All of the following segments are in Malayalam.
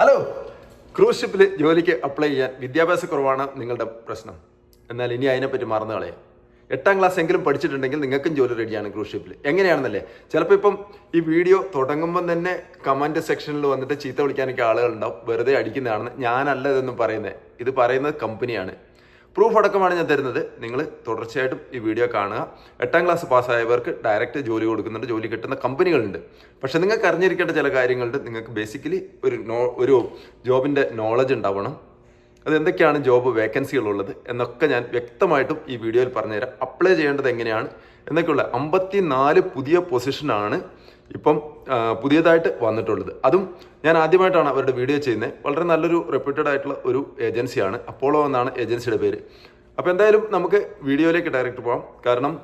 ഹലോ ക്രൂസ് ഷിപ്പിൽ ജോലിക്ക് അപ്ലൈ ചെയ്യാൻ വിദ്യാഭ്യാസ കുറവാണ് നിങ്ങളുടെ പ്രശ്നം. എന്നാൽ ഇനി അതിനെപ്പറ്റി മറന്നു കളയാം. എട്ടാം ക്ലാസ് എങ്കിലും പഠിച്ചിട്ടുണ്ടെങ്കിൽ നിങ്ങൾക്കും ജോലി റെഡിയാണ് ക്രൂസ് ഷിപ്പിൽ എങ്ങനെയാണെന്നല്ലേ? ചിലപ്പോൾ ഇപ്പം ഈ വീഡിയോ തുടങ്ങുമ്പം തന്നെ കമന്റ് സെക്ഷനിൽ വന്നിട്ട് ചീത്ത വിളിക്കാനൊക്കെ ആളുകളുണ്ടാവും. വെറുതെ അടിക്കുന്നതാണെന്ന് ഞാനല്ല ഇതൊന്നും പറയുന്നത് ഇത് പറയുന്നത് കമ്പനിയാണ് പ്രൂഫ് അടക്കമാണ് ഞാൻ തരുന്നത്. നിങ്ങൾ തുടർച്ചയായിട്ടും ഈ വീഡിയോ കാണുക. എട്ടാം ക്ലാസ് പാസ്സായവർക്ക് ഡയറക്റ്റ് ജോലി കൊടുക്കുന്നുണ്ട്. ജോലി കിട്ടുന്ന കമ്പനികളുണ്ട്. പക്ഷേ നിങ്ങൾക്ക് അറിഞ്ഞിരിക്കേണ്ട ചില കാര്യങ്ങളുണ്ട്. നിങ്ങൾക്ക് ബേസിക്കലി ഒരു നോ ഒരു ജോബിന്റെ നോളജ് ഉണ്ടാവണം. അത് എന്തൊക്കെയാണ് ജോബ് വേക്കൻസികളുള്ളത് എന്നൊക്കെ ഞാൻ വ്യക്തമായിട്ടും ഈ വീഡിയോയിൽ പറഞ്ഞുതരാം. അപ്ലൈ ചെയ്യേണ്ടത് എങ്ങനെയാണ്? എന്നൊക്കെയുള്ള അമ്പത്തി നാല് പുതിയ പൊസിഷനാണ് ഇപ്പം പുതിയതായിട്ട് വന്നിട്ടുള്ളത്. അതും ഞാൻ ആദ്യമായിട്ടാണ് അവരുടെ വീഡിയോ ചെയ്യുന്നത്. വളരെ നല്ലൊരു റെപ്യൂട്ടഡ് ആയിട്ടുള്ള ഒരു ഏജൻസിയാണ് അപ്പോളോ എന്നാണ് ഏജൻസിയുടെ പേര്. അപ്പോൾ എന്തായാലും നമുക്ക് വീഡിയോയിലേക്ക് ഡയറക്റ്റ് പോകാം കാരണം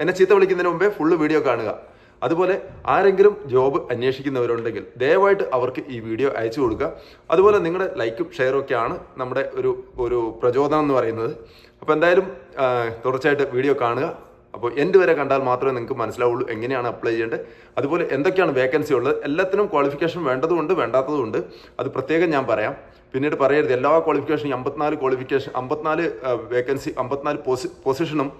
എന്നെ ചീത്ത വിളിക്കുന്നതിന് മുമ്പേ ഫുള്ള് വീഡിയോ കാണുക. അതുപോലെ ആരെങ്കിലും ജോബ് അന്വേഷിക്കുന്നവരുണ്ടെങ്കിൽ ദയവായിട്ട് അവർക്ക് ഈ വീഡിയോ അയച്ചു കൊടുക്കുക. അതുപോലെ നിങ്ങളുടെ ലൈക്കും ഷെയറും ഒക്കെയാണ് നമ്മുടെ ഒരു ഒരു പ്രചോദനം എന്ന് പറയുന്നത്. അപ്പോൾ എന്തായാലും തുടർച്ചയായിട്ട് വീഡിയോ കാണുക. അപ്പോൾ എൻഡ് വരെ കണ്ടാൽ മാത്രമേ നിങ്ങൾക്ക് മനസ്സിലാവുള്ളൂ എങ്ങനെയാണ് അപ്ലൈ ചെയ്യേണ്ടത്. അതുപോലെ എന്തൊക്കെയാണ് വേക്കൻസി ഉള്ളത്. എല്ലാത്തിനും ക്വാളിഫിക്കേഷൻ വേണ്ടതുണ്ട് വേണ്ടാത്തതുണ്ട്. അത് പ്രത്യേകം ഞാൻ പറയാം. പിന്നീട് പറയരുത് എല്ലാ ക്വാളിഫിക്കേഷനും അമ്പത്തിനാല് ക്വാളിഫിക്കേഷൻ അമ്പത്തിനാല് വേക്കൻസി അമ്പത്തിനാല് പൊസി പൊസിഷനും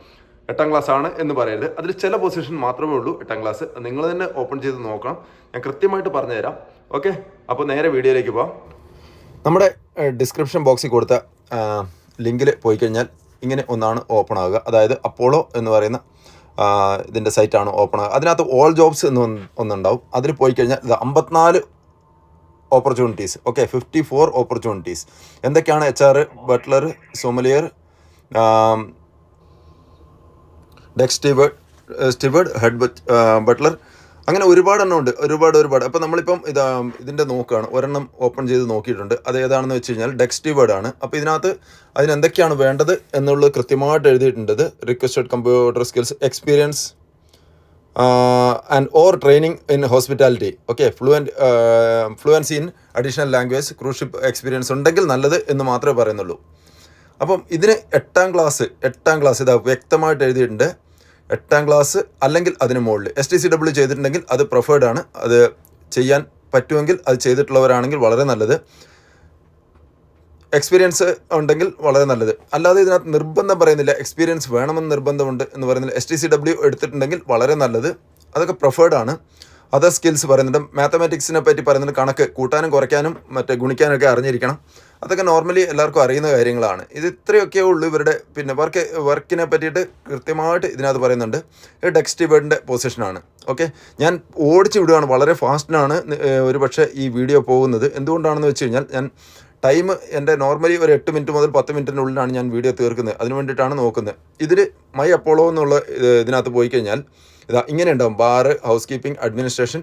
എട്ടാം ക്ലാസ് ആണ് എന്ന് പറയരുത്. അതിൽ ചില പൊസിഷൻ മാത്രമേ ഉള്ളൂ എട്ടാം ക്ലാസ് നിങ്ങൾ തന്നെ ഓപ്പൺ ചെയ്ത് നോക്കണം. ഞാൻ കൃത്യമായിട്ട് പറഞ്ഞുതരാം. ഓക്കെ അപ്പോൾ നേരെ വീഡിയോയിലേക്ക് പോവാം. നമ്മുടെ ഡിസ്ക്രിപ്ഷൻ ബോക്സിൽ കൊടുത്ത ലിങ്കിൽ പോയി കഴിഞ്ഞാൽ ഇങ്ങനെ ഒന്നാണ് ഓപ്പൺ ആകുക അതായത് അപ്പോളോ എന്ന് പറയുന്ന ഇതിന്റെ സൈറ്റാണ് ഓപ്പൺ ആകുക അതിനകത്ത് ഓൾ ജോബ്സ് എന്ന് ഒന്ന് ഒന്നുണ്ടാവും. അതിൽ പോയി കഴിഞ്ഞാൽ ഇത് അമ്പത്തിനാല് opportunities okay fifty four opportunities എന്തൊക്കെയാണ് H R butler sommelier deck steward steward head butler അങ്ങനെ ഒരുപാട് എണ്ണം ഉണ്ട്. ഒരുപാട് ഒരുപാട്. അപ്പോൾ നമ്മളിപ്പം ഇത് ഇതിന്റെ നോക്കുകയാണ് ഒരെണ്ണം ഓപ്പൺ ചെയ്ത് നോക്കിയിട്ടുണ്ട്. അത് ഏതാണെന്ന് വെച്ച് കഴിഞ്ഞാൽ ഡെക്സ്റ്റി ആണ്. അപ്പോൾ ഇതിനകത്ത് അതിന് എന്തൊക്കെയാണ് വേണ്ടത് എന്നുള്ളത് കൃത്യമായിട്ട് എഴുതിയിട്ടുണ്ട് requested computer skills experience and or training in hospitality okay fluent fluency in additional language cruise ship experience ഉണ്ടെങ്കിൽ നല്ലത് എന്ന് മാത്രമേ പറയുന്നുള്ളൂ. അപ്പം ഇതിന് എട്ടാം ക്ലാസ് എട്ടാം ക്ലാസ് ഇതാ വ്യക്തമായിട്ട് എഴുതിയിട്ടുണ്ട്. എട്ടാം ക്ലാസ് അല്ലെങ്കിൽ അതിന് മുകളിൽ. എസ് ടി സി ഡബ്ല്യു ചെയ്തിട്ടുണ്ടെങ്കിൽ അത് പ്രിഫേർഡ് ആണ്. അത് ചെയ്യാൻ പറ്റുമെങ്കിൽ അത് ചെയ്തിട്ടുള്ളവരാണെങ്കിൽ വളരെ നല്ലത്. എക്സ്പീരിയൻസ് ഉണ്ടെങ്കിൽ വളരെ നല്ലത്. അല്ലാതെ ഇതിനകത്ത് നിർബന്ധം പറയുന്നില്ല. എക്സ്പീരിയൻസ് വേണമെന്ന് നിർബന്ധമുണ്ട് എന്ന് പറയുന്നില്ല. എസ് ടി സി ഡബ്ല്യു എടുത്തിട്ടുണ്ടെങ്കിൽ വളരെ നല്ലത്. അതൊക്കെ പ്രിഫേർഡ് ആണ്. അതർ സ്കിൽസ് പറയുന്നുണ്ട് മാത്തമാറ്റിക്സിനെ പറ്റി പറയുന്നുണ്ട് കണക്ക് കൂട്ടാനും കുറയ്ക്കാനും മറ്റേ ഗുണിക്കാനൊക്കെ അറിഞ്ഞിരിക്കണം. അതൊക്കെ നോർമലി എല്ലാവർക്കും അറിയുന്ന കാര്യങ്ങളാണ്. ഇത് ഇത്രയൊക്കെ ഉള്ളൂ ഇവരുടെ പിന്നെ വർക്ക് വർക്കിനെ പറ്റിയിട്ട് കൃത്യമായിട്ട് ഇതിനകത്ത് പറയുന്നുണ്ട്. ഇത് ടെക്സ്റ്റ് വേർഡിന്റെ പൊസിഷനാണ് ഓക്കെ ഞാൻ ഓടിച്ചു വിടുകയാണ്. വളരെ ഫാസ്റ്റിനാണ് ഒരു പക്ഷേ ഈ വീഡിയോ പോകുന്നത്. എന്തുകൊണ്ടാണെന്ന് വെച്ച് കഴിഞ്ഞാൽ ഞാൻ ടൈം എന്റെ നോർമലി ഒരു എട്ട് മിനിറ്റ് മുതൽ പത്ത് മിനിറ്റിനുള്ളിലാണ് ഞാൻ വീഡിയോ തീർക്കുന്നത്. അതിന് വേണ്ടിയിട്ടാണ് നോക്കുന്നത്. ഇതിൽ മൈ അപ്പോളോ എന്നുള്ള ഇത് ഇതിനകത്ത് പോയി കഴിഞ്ഞാൽ ഇതാ ഇങ്ങനെ ഉണ്ടാവും. Bar housekeeping administration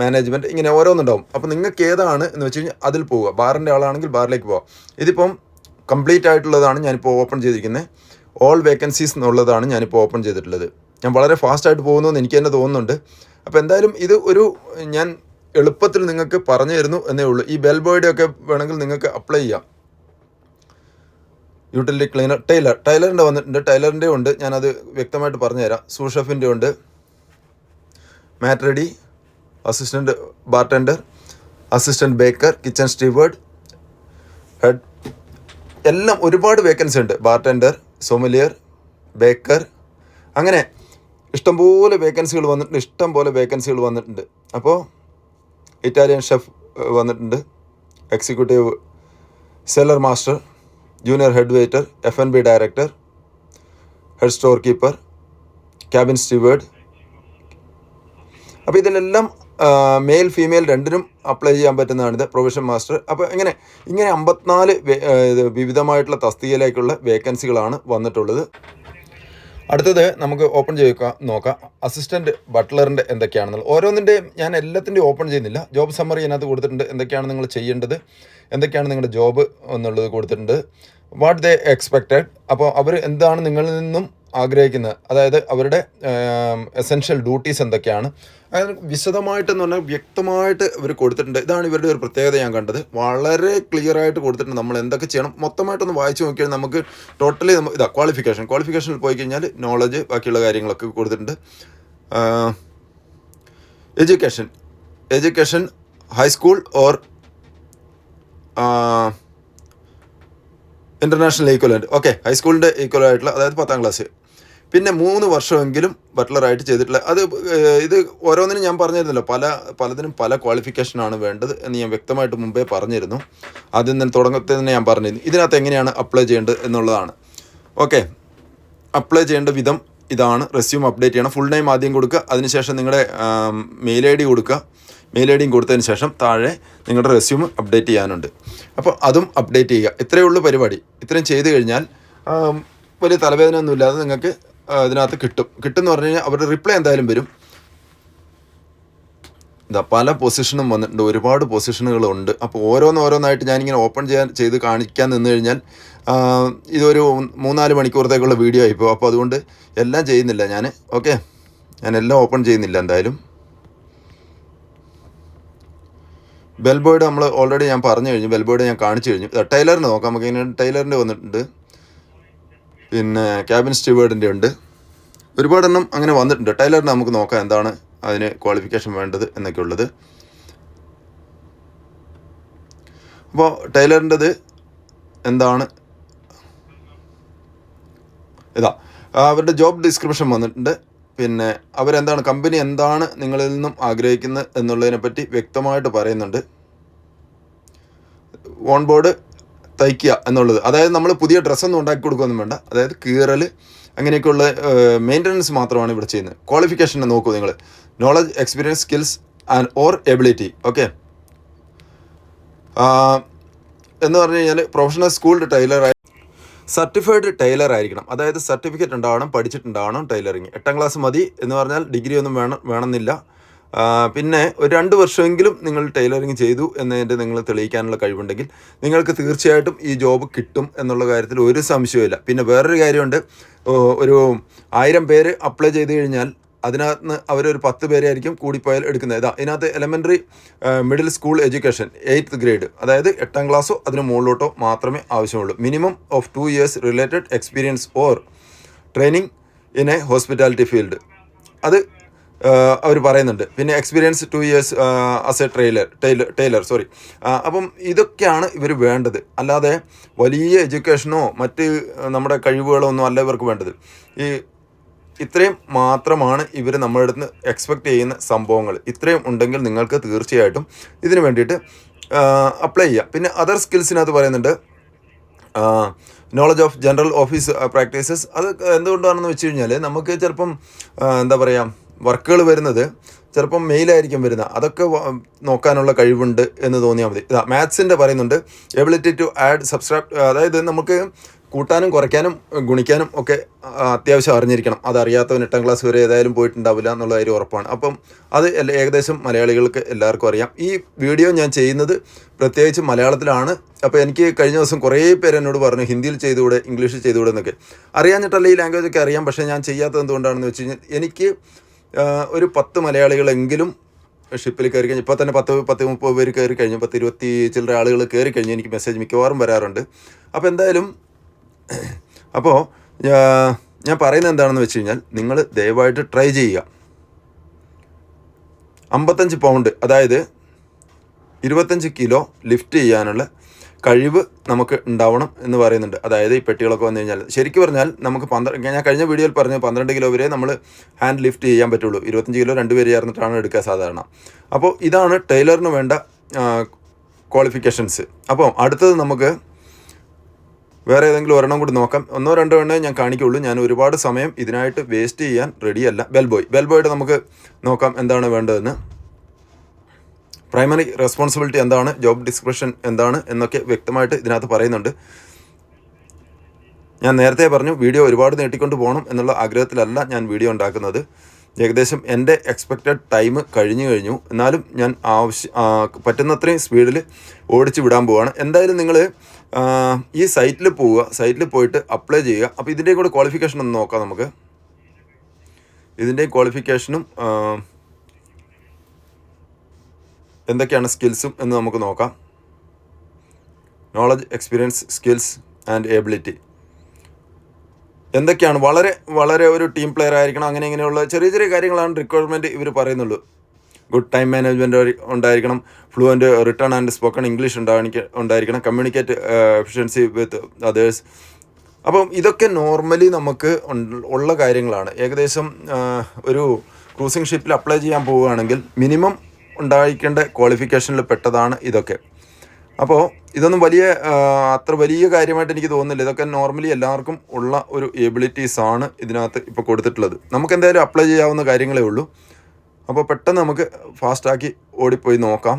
management ഇങ്ങനെ ഓരോന്നുണ്ടാവും. അപ്പോൾ നിങ്ങൾക്ക് ഏതാണ് എന്ന് വെച്ച് കഴിഞ്ഞാൽ അതിൽ പോവുക. ബാറിന്റെ ആളാണെങ്കിൽ ബാറിലേക്ക് പോവുക ഇതിപ്പം കംപ്ലീറ്റ് ആയിട്ടുള്ളതാണ് ഞാനിപ്പോൾ ഓപ്പൺ ചെയ്തിരിക്കുന്നത് ഓൾ വേക്കൻസീസ് എന്നുള്ളതാണ് ഞാനിപ്പോൾ ഓപ്പൺ ചെയ്തിട്ടുള്ളത്. ഞാൻ വളരെ ഫാസ്റ്റായിട്ട് പോകുന്നു എന്ന് എനിക്ക് തന്നെ തോന്നുന്നുണ്ട്. അപ്പോൾ എന്തായാലും ഇത് ഒരു ഞാൻ എളുപ്പത്തിൽ നിങ്ങൾക്ക് പറഞ്ഞു തരുന്നു എന്നേ ഉള്ളൂ. ഈ ബെൽ ബോയുടെ ഒക്കെ വേണമെങ്കിൽ നിങ്ങൾക്ക് അപ്ലൈ ചെയ്യാം. യൂട്ടിലിറ്റി ക്ലീനർ ടൈലർ ടൈലറിന്റെ വന്നിട്ടുണ്ട് ടൈലറിന്റെ ഉണ്ട് ഞാനത് വ്യക്തമായിട്ട് പറഞ്ഞുതരാം. സൂഷഫിന്റെ ഉണ്ട് maitre d' assistant bartender assistant baker kitchen steward head എല്ലാം ഒരുപാട് വേക്കൻസി ഉണ്ട്. ബാർട്ടൻഡർ സോമലിയർ ബേക്കർ അങ്ങനെ ഇഷ്ടംപോലെ വേക്കൻസികൾ വന്നിട്ടുണ്ട് ഇഷ്ടം പോലെ വേക്കൻസികൾ വന്നിട്ടുണ്ട്. അപ്പോൾ ഇറ്റാലിയൻ ഷെഫ് വന്നിട്ടുണ്ട് executive cellar master junior head waiter F N B director head storekeeper cabin steward അപ്പോൾ ഇതിലെല്ലാം മെയിൽ ഫീമെയിൽ രണ്ടിനും അപ്ലൈ ചെയ്യാൻ പറ്റുന്നതാണിത് പ്രൊവിഷൻ മാസ്റ്റർ അപ്പോൾ ഇങ്ങനെ ഇങ്ങനെ അമ്പത്തിനാല് വിവിധമായിട്ടുള്ള തസ്തികയിലേക്കുള്ള വേക്കൻസികളാണ് വന്നിട്ടുള്ളത്. അടുത്തത് നമുക്ക് ഓപ്പൺ ചെയ്യുക നോക്കാം അസിസ്റ്റന്റ് ബട്ട്ലറിന്റെ എന്തൊക്കെയാണെന്നുള്ളത്. ഓരോന്നിന്റെയും ഞാൻ എല്ലാത്തിന്റെയും ഓപ്പൺ ചെയ്യുന്നില്ല. ജോബ് സമ്മറി അതിനകത്ത് കൊടുത്തിട്ടുണ്ട്. എന്തൊക്കെയാണ് നിങ്ങൾ ചെയ്യേണ്ടത്? എന്തൊക്കെയാണ് നിങ്ങളുടെ ജോബ് എന്നുള്ളത് കൊടുത്തിട്ടുണ്ട്. വാട്ട് ദേ എക്സ്പെക്റ്റഡ് അപ്പോൾ അവർ എന്താണ് നിങ്ങളിൽ നിന്നും ആഗ്രഹിക്കുന്നത്. അതായത് അവരുടെ എസെൻഷ്യൽ ഡ്യൂട്ടീസ് എന്തൊക്കെയാണ്? അതായത് വിശദമായിട്ടെന്ന് പറഞ്ഞാൽ വ്യക്തമായിട്ട് ഇവർ കൊടുത്തിട്ടുണ്ട്. ഇതാണ് ഇവരുടെ ഒരു പ്രത്യേകത ഞാൻ കണ്ടത്. വളരെ ക്ലിയർ ആയിട്ട് കൊടുത്തിട്ടുണ്ട് നമ്മൾ എന്തൊക്കെ ചെയ്യണം. മൊത്തമായിട്ടൊന്ന് വായിച്ചു നോക്കിയാൽ നമുക്ക് ടോട്ടലി ഇതാ ക്വാളിഫിക്കേഷൻ ക്വാളിഫിക്കേഷനിൽ പോയി കഴിഞ്ഞാൽ നോളജ് ബാക്കിയുള്ള കാര്യങ്ങളൊക്കെ കൊടുത്തിട്ടുണ്ട്. Education education high school or international equivalent okay ഹൈസ്കൂളിന്റെ equal ആയിട്ടുള്ള അതായത് പത്താം ക്ലാസ് പിന്നെ മൂന്ന് വർഷമെങ്കിലും ബട്ട്ലറായിട്ട് ചെയ്തിട്ടുള്ള അത് ഇത് ഓരോന്നിനും ഞാൻ പറഞ്ഞിരുന്നല്ലോ. പല പലതിനും പല ക്വാളിഫിക്കേഷനാണ് വേണ്ടത് എന്ന് ഞാൻ വ്യക്തമായിട്ട് മുമ്പേ പറഞ്ഞിരുന്നു. ആദ്യം തന്നെ തുടങ്ങത്തിൽ തന്നെ ഞാൻ പറഞ്ഞിരുന്നു. ഇതിനകത്ത് എങ്ങനെയാണ് അപ്ലൈ ചെയ്യേണ്ടത് എന്നുള്ളതാണ്. ഓക്കെ. അപ്ലൈ ചെയ്യേണ്ട വിധം ഇതാണ്. റെസ്യൂം അപ്ഡേറ്റ് ചെയ്യണം. ഫുൾ ടൈം ആദ്യം കൊടുക്കുക. അതിനുശേഷം നിങ്ങളുടെ മെയിൽ ഐ ഡി കൊടുക്കുക. മെയിൽ ഐ ഡിയും കൊടുത്തതിന് ശേഷം താഴെ നിങ്ങളുടെ റെസ്യൂം അപ്ഡേറ്റ് ചെയ്യാനുണ്ട്. അപ്പോൾ അതും അപ്ഡേറ്റ് ചെയ്യുക. ഇത്രയേ ഉള്ളൂ പരിപാടി. ഇത്രയും ചെയ്ത് കഴിഞ്ഞാൽ വലിയ തലവേദന ഒന്നുമില്ലാതെ നിങ്ങൾക്ക് ഇതിനകത്ത് കിട്ടും. കിട്ടും എന്ന് പറഞ്ഞു കഴിഞ്ഞാൽ അവരുടെ റിപ്ലൈ എന്തായാലും വരും. ഇതാ പല പൊസിഷനും വന്നിട്ടുണ്ട്. ഒരുപാട് പൊസിഷനുകളുണ്ട് അപ്പോൾ ഓരോന്ന് ഓരോന്നായിട്ട് ഞാനിങ്ങനെ ഓപ്പൺ ചെയ്യാൻ ചെയ്ത് കാണിക്കാൻ നിന്ന് കഴിഞ്ഞാൽ ഇതൊരു മൂന്നാൽ മണിക്കൂറത്തേക്കുള്ള വീഡിയോ ആയിപ്പോൾ അപ്പോൾ അതുകൊണ്ട് എല്ലാം ചെയ്യുന്നില്ല ഞാൻ ഓക്കെ ഞാൻ എല്ലാം ഓപ്പൺ ചെയ്യുന്നില്ല എന്തായാലും. ബെൽബോയ്ഡ് നമ്മൾ ഓൾറെഡി ഞാൻ പറഞ്ഞു കഴിഞ്ഞു. ബെൽബോയ്ഡ് ഞാൻ കാണിച്ചു കഴിഞ്ഞു. ടൈലറിന് നോക്കാം. നമുക്ക് ഇങ്ങനെ ടൈലറിന്റെ വന്നിട്ടുണ്ട്. പിന്നെ ക്യാബിൻ സ്റ്റീവേർഡിന്റെ ഉണ്ട്. ഒരുപാടെണ്ണം അങ്ങനെ വന്നിട്ടുണ്ട്. ടൈലറിന് നമുക്ക് നോക്കാം എന്താണ് അതിന് ക്വാളിഫിക്കേഷൻ വേണ്ടത് എന്നൊക്കെ ഉള്ളത് അപ്പോൾ ടൈലറിന്റെത് എന്താണ്? ഇതാ അവരുടെ ജോബ് ഡിസ്ക്രിപ്ഷൻ വന്നിട്ടുണ്ട്. പിന്നെ അവരെന്താണ് കമ്പനി എന്താണ് നിങ്ങളിൽ നിന്നും ആഗ്രഹിക്കുന്നത് എന്നുള്ളതിനെപ്പറ്റി വ്യക്തമായിട്ട് പറയുന്നുണ്ട്. ഓൺ ബോർഡ് തയ്ക്കുക എന്നുള്ളത്. അതായത് നമ്മൾ പുതിയ ഡ്രസ്സൊന്നും ഉണ്ടാക്കി കൊടുക്കുകയൊന്നും വേണ്ട. അതായത് കീറൽ അങ്ങനെയൊക്കെയുള്ള മെയിന്റനൻസ് മാത്രമാണ് ഇവിടെ ചെയ്യുന്നത്. ക്വാളിഫിക്കേഷനെ നോക്കൂ നിങ്ങൾ knowledge experience skills and or ability okay എന്ന് പറഞ്ഞു കഴിഞ്ഞാൽ professional schooled tailor certified tailor ആയിരിക്കണം. അതായത് സർട്ടിഫിക്കറ്റ് ഉണ്ടാവണം പഠിച്ചിട്ടുണ്ടാവണം ടൈലറിങ് എട്ടാം ക്ലാസ് മതി എന്ന് പറഞ്ഞാൽ ഡിഗ്രി ഒന്നും വേണം വേണമെന്നില്ല. പിന്നെ ഒരു രണ്ട് വർഷമെങ്കിലും നിങ്ങൾ ടൈലറിങ് ചെയ്തു എന്നതിന്റെ നിങ്ങൾ തെളിയിക്കാനുള്ള കഴിവുണ്ടെങ്കിൽ നിങ്ങൾക്ക് തീർച്ചയായിട്ടും ഈ ജോബ് കിട്ടും എന്നുള്ള കാര്യത്തിൽ ഒരു സംശയവുമില്ല. പിന്നെ വേറൊരു കാര്യമുണ്ട്. ഒരു ആയിരം പേര് അപ്ലൈ ചെയ്ത് കഴിഞ്ഞാൽ അതിനകത്ത് നിന്ന് അവരൊരു പത്ത് പേരെയായിരിക്കും കൂടിപ്പോയാൽ എടുക്കുന്നത്. ഇതാ ഇതിനകത്ത് elementary middle school education eighth grade അതായത് എട്ടാം ക്ലാസ്സോ അതിന് മുകളിലോട്ടോ മാത്രമേ ആവശ്യമുള്ളൂ. Minimum of two years related experience or training in a hospitality field അത് അവർ പറയുന്നുണ്ട്. പിന്നെ experience two years as a trailer tailor tailor sorry അപ്പം ഇതൊക്കെയാണ് ഇവർ വേണ്ടത്. അല്ലാതെ വലിയ എഡ്യൂക്കേഷനോ മറ്റ് നമ്മുടെ കഴിവുകളോ ഒന്നും അല്ല ഇവർക്ക് വേണ്ടത്. ഈ ഇത്രയും മാത്രമാണ് ഇവർ നമ്മുടെ അടുത്ത് എക്സ്പെക്റ്റ് ചെയ്യുന്ന സംഭവങ്ങൾ. ഇത്രയും ഉണ്ടെങ്കിൽ നിങ്ങൾക്ക് തീർച്ചയായിട്ടും ഇതിന് വേണ്ടിയിട്ട് അപ്ലൈ ചെയ്യാം. പിന്നെ അതർ സ്കിൽസിനകത്ത് പറയുന്നുണ്ട് knowledge of general office practices അത് എന്തുകൊണ്ടാണെന്ന് വെച്ച് കഴിഞ്ഞാൽ നമുക്ക് ചിലപ്പം എന്താ പറയുക വർക്കുകൾ വരുന്നത് ചിലപ്പം മെയിലായിരിക്കും വരുന്നത് അതൊക്കെ നോക്കാനുള്ള കഴിവുണ്ട് എന്ന് തോന്നിയാൽ മതി. ഇതാ മാത്സിന്റെ പറയുന്നുണ്ട് എബിലിറ്റി ടു ആഡ് സബ്സ്ക്രൈബ് അതായത് നമുക്ക് കൂട്ടാനും കുറയ്ക്കാനും ഗുണിക്കാനും ഒക്കെ അത്യാവശ്യം അറിഞ്ഞിരിക്കണം. അതറിയാത്തവൻ എട്ടാം ക്ലാസ് വരെ ഏതായാലും പോയിട്ടുണ്ടാവില്ല എന്നുള്ള കാര്യം ഉറപ്പാണ്. അപ്പം അത് ഏകദേശം മലയാളികൾക്ക് എല്ലാവർക്കും അറിയാം. ഈ വീഡിയോ ഞാൻ ചെയ്യുന്നത് പ്രത്യേകിച്ച് മലയാളത്തിലാണ്. അപ്പോൾ എനിക്ക് കഴിഞ്ഞ ദിവസം കുറേ പേര് എന്നോട് പറഞ്ഞു ഹിന്ദിയിൽ ചെയ്തുകൂടെ ഇംഗ്ലീഷിൽ ചെയ്തുകൂടെ എന്നൊക്കെ. അറിയാഞ്ഞിട്ടല്ല ഈ ലാംഗ്വേജ് ഒക്കെ അറിയാം പക്ഷേ ഞാൻ ചെയ്യാത്തത് എന്തുകൊണ്ടാണെന്ന് വെച്ച് കഴിഞ്ഞാൽ എനിക്ക് ഒരു പത്ത് മലയാളികളെങ്കിലും ഷിപ്പിൽ കയറി കഴിഞ്ഞ് ഇപ്പോൾ തന്നെ പത്ത് പത്ത് മുപ്പത് പേര് കയറി കഴിഞ്ഞു പത്ത് ഇരുപത്തി ചില്ലറ ആളുകൾ കയറി കഴിഞ്ഞ് എനിക്ക് മെസ്സേജ് മിക്കവാറും വരാറുണ്ട്. അപ്പോൾ എന്തായാലും അപ്പോൾ ഞാൻ പറയുന്നത് എന്താണെന്ന് വെച്ച് കഴിഞ്ഞാൽ നിങ്ങൾ ദയവായിട്ട് ട്രൈ ചെയ്യുക. അമ്പത്തഞ്ച് പൗണ്ട് അതായത് ഇരുപത്തഞ്ച് കിലോ ലിഫ്റ്റ് ചെയ്യാനുള്ള കഴിവ് നമുക്ക് ഉണ്ടാവണം എന്ന് പറയുന്നുണ്ട്. അതായത് ഈ പെട്ടികളൊക്കെ വന്നു കഴിഞ്ഞാൽ. ശരിക്കും പറഞ്ഞാൽ നമുക്ക് പന്ത്രണ്ട് ഞാൻ കഴിഞ്ഞ വീഡിയോയിൽ പറഞ്ഞു പന്ത്രണ്ട് കിലോ വരെ നമ്മൾ ഹാൻഡ് ലിഫ്റ്റ് ചെയ്യാൻ പറ്റുള്ളൂ. ഇരുപത്തഞ്ച് കിലോ രണ്ട് പേര് ചേർന്നിട്ടാണ് എടുക്കുക സാധാരണ. അപ്പോൾ ഇതാണ് ടൈലറിന് വേണ്ട ക്വാളിഫിക്കേഷൻസ് അപ്പോൾ അടുത്തത് നമുക്ക് വേറെ ഏതെങ്കിലും ഒരെണ്ണം കൂടി നോക്കാം. ഒന്നോ രണ്ടോ എണ്ണേ ഞാൻ കാണിക്കുള്ളൂ. ഞാൻ ഒരുപാട് സമയം ഇതിനായിട്ട് വേസ്റ്റ് ചെയ്യാൻ റെഡിയല്ല ബെൽബോയ് ബെൽബോയുടെ നമുക്ക് നോക്കാം എന്താണ് വേണ്ടതെന്ന്. പ്രൈമറി റെസ്പോൺസിബിലിറ്റി എന്താണ്? ജോബ് ഡിസ്ക്രിപ്ഷൻ എന്താണ്? എന്നൊക്കെ വ്യക്തമായിട്ട് ഇതിനകത്ത് പറയുന്നുണ്ട്. ഞാൻ നേരത്തെ പറഞ്ഞു വീഡിയോ ഒരുപാട് നീട്ടിക്കൊണ്ട് പോകണം എന്നുള്ള ആഗ്രഹത്തിലല്ല ഞാൻ വീഡിയോ ഉണ്ടാക്കുന്നത്. ഏകദേശം എന്റെ എക്സ്പെക്റ്റഡ് ടൈം കഴിഞ്ഞു കഴിഞ്ഞു. എന്നാലും ഞാൻ ആവശ്യ പറ്റുന്നത്രയും സ്പീഡിൽ ഓടിച്ച് വിടാൻ പോവുകയാണ് എന്തായാലും നിങ്ങൾ ഈ സൈറ്റിൽ പോവുക സൈറ്റിൽ പോയിട്ട് അപ്ലൈ ചെയ്യുക. അപ്പോൾ ഇതിന്റെയും കൂടെ ക്വാളിഫിക്കേഷൻ ഒന്ന് നോക്കാം നമുക്ക്. ഇതിന്റെയും ക്വാളിഫിക്കേഷനും എന്തൊക്കെയാണ് സ്കിൽസും എന്ന് നമുക്ക് നോക്കാം. Knowledge experience skills and ability എന്തൊക്കെയാണ്? വളരെ വളരെ ഒരു ടീം പ്ലെയർ ആയിരിക്കണം. അങ്ങനെ ഇങ്ങനെയുള്ള ചെറിയ ചെറിയ കാര്യങ്ങളാണ് റിക്വയർമെന്റ് ഇവർ പറയുന്നുള്ളൂ. ഗുഡ് ടൈം മാനേജ്മെന്റ് ഉണ്ടായിരിക്കണം. Fluent written and spoken English ഉണ്ടായിരിക്ക ഉണ്ടായിരിക്കണം. കമ്മ്യൂണിക്കേറ്റ് എഫിഷ്യൻസി വിത്ത് അതേഴ്സ് അപ്പം ഇതൊക്കെ നോർമലി നമുക്ക് ഉള്ള കാര്യങ്ങളാണ്. ഏകദേശം ഒരു ക്രൂസിംഗ് ഷിപ്പിൽ അപ്ലൈ ചെയ്യാൻ പോവുകയാണെങ്കിൽ മിനിമം ഉണ്ടായിരിക്കേണ്ട ക്വാളിഫിക്കേഷനിൽ പെട്ടതാണ് ഇതൊക്കെ. അപ്പോൾ ഇതൊന്നും വലിയ അത്ര വലിയ കാര്യമായിട്ട് എനിക്ക് തോന്നുന്നില്ല. ഇതൊക്കെ നോർമലി എല്ലാവർക്കും ഉള്ള ഒരു എബിലിറ്റീസ് ആണ് ഇതിനകത്ത് ഇപ്പോൾ കൊടുത്തിട്ടുള്ളത്. നമുക്ക് എന്തായാലും അപ്ലൈ ചെയ്യാവുന്ന കാര്യങ്ങളേ ഉള്ളൂ. അപ്പോൾ പെട്ടെന്ന് നമുക്ക് ഫാസ്റ്റാക്കി ഓടിപ്പോയി നോക്കാം.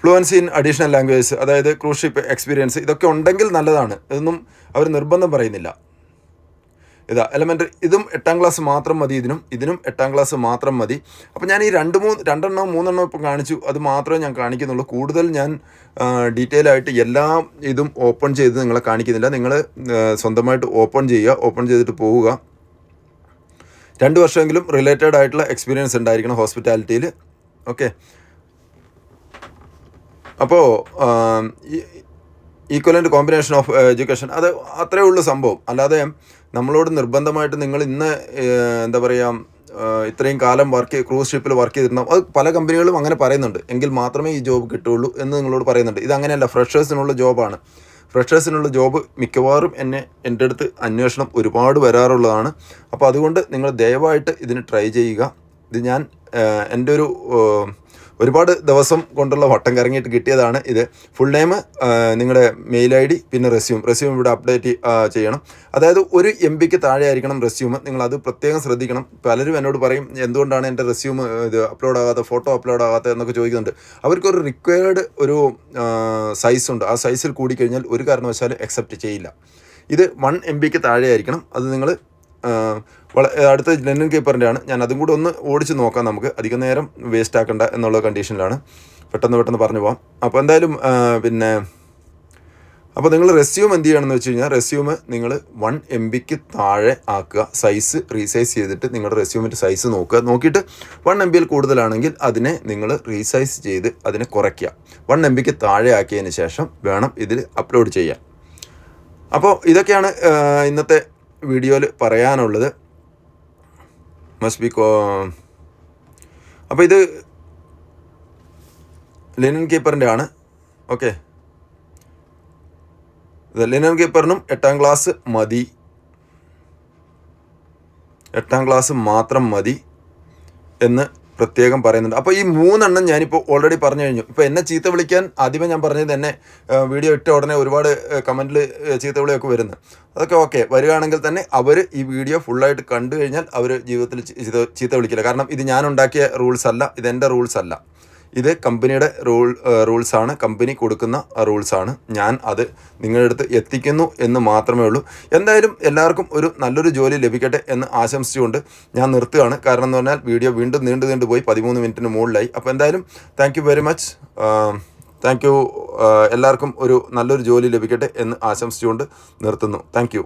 ഫ്ലുവൻസി ഇൻ അഡീഷണൽ ലാംഗ്വേജ് അതായത് ക്രൂഷിപ്പ് എക്സ്പീരിയൻസ് ഇതൊക്കെ ഉണ്ടെങ്കിൽ നല്ലതാണ്. ഇതൊന്നും അവർ നിർബന്ധം പറയുന്നില്ല. ഇതാ എലമെന്ററി ഇതും എട്ടാം ക്ലാസ് മാത്രം മതി ഇതിനും ഇതിനും എട്ടാം ക്ലാസ് മാത്രം മതി. അപ്പോൾ ഞാൻ ഈ രണ്ട് മൂന്ന് രണ്ടെണ്ണം മൂന്നെണ്ണം ഇപ്പം കാണിച്ചു അത് മാത്രമേ ഞാൻ കാണിക്കുന്നുള്ളൂ. കൂടുതൽ ഞാൻ ഡീറ്റെയിൽ ആയിട്ട് എല്ലാ ഇതും ഓപ്പൺ ചെയ്ത് നിങ്ങളെ കാണിക്കുന്നില്ല. നിങ്ങൾ സ്വന്തമായിട്ട് ഓപ്പൺ ചെയ്യുക ഓപ്പൺ ചെയ്തിട്ട് പോവുക. രണ്ട് വർഷമെങ്കിലും റിലേറ്റഡ് ആയിട്ടുള്ള എക്സ്പീരിയൻസ് ഉണ്ടായിരിക്കണം ഹോസ്പിറ്റാലിറ്റിയിൽ ഓക്കെ അപ്പോൾ ഈക്വലന്റ് കോമ്പിനേഷൻ ഓഫ് എഡ്യൂക്കേഷൻ അത് അത്രേ ഉള്ളൂ സംഭവം. അല്ലാതെ നമ്മളോട് നിർബന്ധമായിട്ട് നിങ്ങൾ ഇന്ന് എന്താ പറയുക ഇത്രയും കാലം വർക്ക് ക്രൂസ് ഷിപ്പിൽ വർക്ക് ചെയ്തിരുന്ന അത് പല കമ്പനികളും അങ്ങനെ പറയുന്നുണ്ട്. എങ്കിൽ മാത്രമേ ഈ ജോബ് കിട്ടുള്ളൂ എന്ന് നിങ്ങളോട് പറയുന്നുണ്ട്. ഇത് അങ്ങനെയല്ല ഫ്രഷേഴ്സിനുള്ള ജോബാണ് ഫ്രഷേഴ്സിനുള്ള ജോബ് മിക്കവാറും എന്നെ എന്റെ അടുത്ത് അന്വേഷണം ഒരുപാട് വരാറുള്ളതാണ്. അപ്പോൾ അതുകൊണ്ട് നിങ്ങൾ ദയവായിട്ട് ഇതിന് ട്രൈ ചെയ്യുക. ഇത് ഞാൻ എന്റെ ഒരു ഒരുപാട് ദിവസം കൊണ്ടുള്ള വട്ടം കറങ്ങിയിട്ട് കിട്ടിയതാണ് ഇത്. ഫുൾ നെയിം നിങ്ങളുടെ മെയിൽ ഐ ഡി പിന്നെ റെസ്യൂം റെസ്യൂം ഇവിടെ അപ്ഡേറ്റ് ചെയ്യണം. അതായത് ഒരു എം ബിക്ക് താഴെ ആയിരിക്കണം റെസ്യൂം നിങ്ങൾ അത് പ്രത്യേകം ശ്രദ്ധിക്കണം. പലരും എന്നോട് പറയും എന്തുകൊണ്ടാണ് എന്റെ റെസ്യൂം ഇത് അപ്ലോഡ് ആകാത്ത ഫോട്ടോ അപ്ലോഡ് ആകാത്ത? എന്നൊക്കെ ചോദിക്കുന്നുണ്ട്. അവർക്കൊരു റിക്വയർഡ് ഒരു സൈസ് ഉണ്ട്. ആ സൈസിൽ കൂടിക്കഴിഞ്ഞാൽ ഒരു കാരണവശാലും അക്സെപ്റ്റ് ചെയ്യില്ല. ഇത് വൺ എം ബിക്ക് താഴെ ആയിരിക്കണം. അത് നിങ്ങൾ അടുത്ത ലെനൻ കീപ്പറിന്റെ ആണ് ഞാൻ അതും കൂടി ഒന്ന് ഓടിച്ച് നോക്കാം നമുക്ക്. അധികം നേരം വേസ്റ്റ് ആക്കണ്ട എന്നുള്ള കണ്ടീഷനിലാണ് പെട്ടെന്ന് പെട്ടെന്ന് പറഞ്ഞു പോകാം അപ്പോൾ എന്തായാലും പിന്നെ അപ്പോൾ നിങ്ങൾ റെസ്യൂം എന്ത് ചെയ്യണമെന്ന് വെച്ച് കഴിഞ്ഞാൽ റെസ്യൂം നിങ്ങൾ വൺ എം ബിക്ക് താഴെ ആക്കുക. സൈസ് റീസൈസ് ചെയ്തിട്ട് നിങ്ങളുടെ റെസ്യൂമിന്റെ സൈസ് നോക്കുക. നോക്കിയിട്ട് വൺ എം ബിയിൽ കൂടുതലാണെങ്കിൽ അതിനെ നിങ്ങൾ റീസൈസ് ചെയ്ത് അതിനെ കുറയ്ക്കുക. വൺ എം ബിക്ക് താഴെ ആക്കിയതിന് ശേഷം വേണം ഇതിൽ അപ്ലോഡ് ചെയ്യാൻ. അപ്പോൾ ഇതൊക്കെയാണ് ഇന്നത്തെ വീഡിയോയിൽ പറയാനുള്ളത്. മസ്റ്റ് ബി കോ അപ്പോൾ ഇത് ലിനൻ കീപ്പറിന്റെ ആണ്. ഓക്കെ ലിനൻ കീപ്പറിനും എട്ടാം ക്ലാസ് മതി. എട്ടാം ക്ലാസ് മാത്രം മതി എന്ന് പ്രത്യേകം പറയുന്നുണ്ട്. അപ്പോൾ ഈ മൂന്നെണ്ണം ഞാനിപ്പോൾ ഓൾറെഡി പറഞ്ഞു കഴിഞ്ഞു. ഇപ്പോൾ എന്നെ ചീത്ത വിളിക്കാൻ ആദ്യമേ ഞാൻ പറഞ്ഞത് എന്നെ വീഡിയോ ഇട്ട ഉടനെ ഒരുപാട് കമന്റിൽ ചീത്ത വിളിയൊക്കെ വരുന്നു. അതൊക്കെ ഓക്കെ വരികയാണെങ്കിൽ തന്നെ അവർ ഈ വീഡിയോ ഫുള്ളായിട്ട് കണ്ടു കഴിഞ്ഞാൽ അവർ ജീവിതത്തിൽ ചീത്ത വിളിക്കില്ല. കാരണം ഇത് ഞാൻ ഉണ്ടാക്കിയ റൂൾസ് അല്ല. ഇതെന്റെ റൂൾസ് അല്ല. ഇത് കമ്പനിയുടെ റൂൾ റൂൾസ് ആണ് കമ്പനി കൊടുക്കുന്ന റൂൾസ് ആണ് ഞാൻ അത് നിങ്ങളുടെ അടുത്ത് എത്തിക്കുന്നു എന്ന് മാത്രമേ ഉള്ളൂ. എന്തായാലും എല്ലാവർക്കും ഒരു നല്ലൊരു ജോലി ലഭിക്കട്ടെ എന്ന് ആശംസിച്ചുകൊണ്ട് ഞാൻ നിർത്തുകയാണ്. കാരണം എന്ന് പറഞ്ഞാൽ വീഡിയോ വീണ്ടും നീണ്ടു നീണ്ടു പോയി പതിമൂന്ന് മിനിറ്റിന് മുകളിലായി. അപ്പോൾ എന്തായാലും താങ്ക് വെരി മച്ച് താങ്ക് എല്ലാവർക്കും ഒരു നല്ലൊരു ജോലി ലഭിക്കട്ടെ എന്ന് ആശംസിച്ചുകൊണ്ട് നിർത്തുന്നു. താങ്ക്